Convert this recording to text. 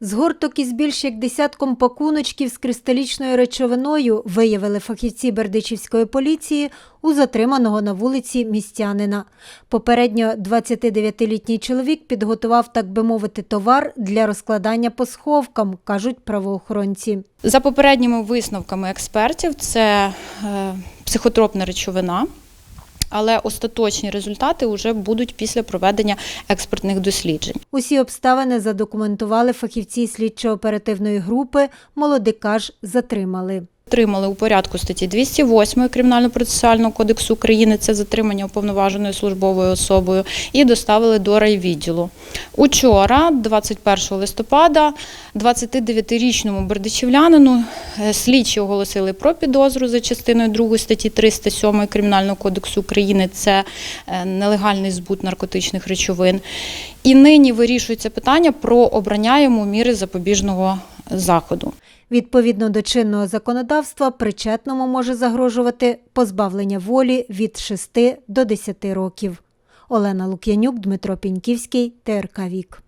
Згорток із більш як десятком пакуночків з кристалічною речовиною виявили фахівці Бердичівської поліції у затриманого на вулиці містянина. Попередньо 29-літній чоловік підготував, так би мовити, товар для розкладання по сховкам, кажуть правоохоронці. За попередніми висновками експертів, це е, психотропна речовина. Але остаточні результати вже будуть після проведення експертних досліджень. Усі обставини задокументували фахівці слідчо-оперативної групи. Молодика ж затримали. Отримали у порядку статті 208 Кримінально-процесуального кодексу України це затримання уповноваженою службовою особою і доставили до райвідділу. Учора, 21 листопада, 29-річному бердичівлянину е, слідчі оголосили про підозру за частиною 2 статті 307 Кримінального кодексу України. Це е, нелегальний збут наркотичних речовин. І нині вирішується питання про обрання йому міри запобіжного заходу. Відповідно до чинного законодавства, причетному може загрожувати позбавлення волі від 6 до 10 років. Олена Лук'янюк, Дмитро Піньківський, ТРК Вік.